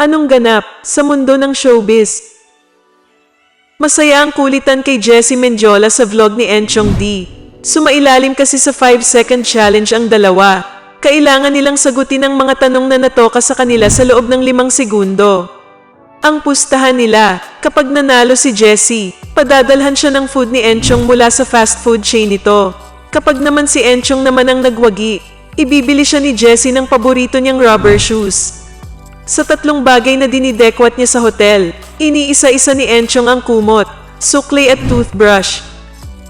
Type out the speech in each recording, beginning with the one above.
Anong ganap sa mundo ng showbiz? Masaya ang kulitan kay Jessie Mendiola sa vlog ni Enchong D. Sumailalim kasi sa 5-second challenge ang dalawa. Kailangan nilang sagutin ang mga tanong na natoka sa kanila sa loob ng limang segundo. Ang pustahan nila, kapag nanalo si Jessie, padadalhan siya ng food ni Enchong mula sa fast food chain nito. Kapag naman si Enchong naman ang nagwagi, ibibili siya ni Jessie ng paborito niyang rubber shoes. Sa tatlong bagay na dinidekwat niya sa hotel, iniisa-isa ni Enchong ang kumot, sukli at toothbrush.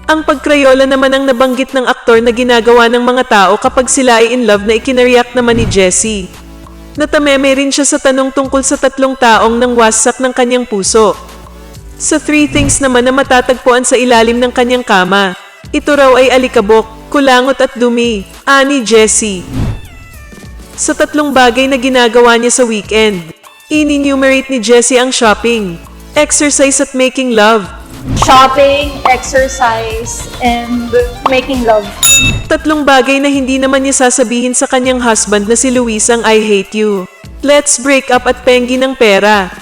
Ang pagkrayola naman ang nabanggit ng aktor na ginagawa ng mga tao kapag sila ay in love na ikinariyak naman ni Jessie. Natameme rin siya sa tanong tungkol sa tatlong taong nang wasak ng kanyang puso. Sa three things naman na matatagpuan sa ilalim ng kanyang kama, ito raw ay alikabok, kulangot at dumi, ani Jessie. Sa tatlong bagay na ginagawa niya sa weekend, in-enumerate ni Jessie ang shopping, exercise at making love. shopping, exercise, and making love. Tatlong bagay na hindi naman niya sasabihin sa kanyang husband na si Luis ang I hate you. Let's break up at pengi ng pera.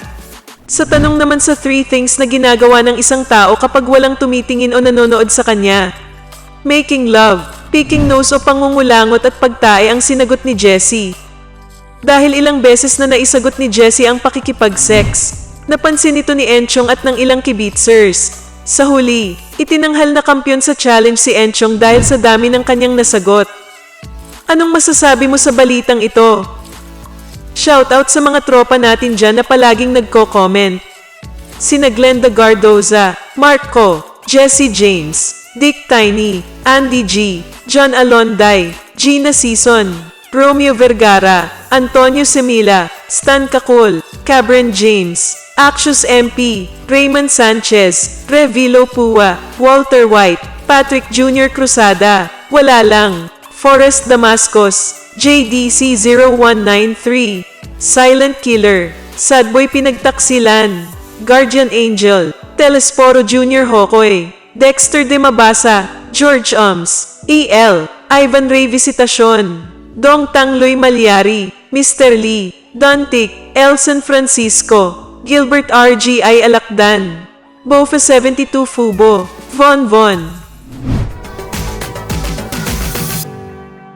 Sa tanong naman sa three things na ginagawa ng isang tao kapag walang tumitingin o nanonood sa kanya. Making love, picking nose o pangungulangot at pagtae ang sinagot ni Jessie. Dahil ilang beses na naisagot ni Jessie ang pakikipag-sex, napansin ito ni Enchong at ng ilang kibitzers. Sa huli, itinanghal na kampiyon sa challenge si Enchong dahil sa dami ng kanyang nasagot. Anong masasabi mo sa balitang ito? Shoutout sa mga tropa natin dyan na palaging nagko-comment. Sina Glenda Gardoza, Marco, Jesse James, Dick Tiny, Andy G, John Alonday, Gina Season, Romeo Vergara, Antonio Semila, Stan Kakul, Cabron James, Axios MP, Raymond Sanchez, Revilo Pua, Walter White, Patrick Jr. Cruzada, Wala Lang, Forrest Damascus, JDC 0193, Silent Killer, Sadboy Pinagtaksilan, Guardian Angel, Telesporo Jr. Hokoy, Dexter de Mabasa, George Ums, EL, Ivan Ray Visitacion, Dong Tangloy Malyari, Mr. Lee, Dontik, Elson Francisco, Gilbert R.G.I. Alakdan, Bofa 72 Fubo, Von Von,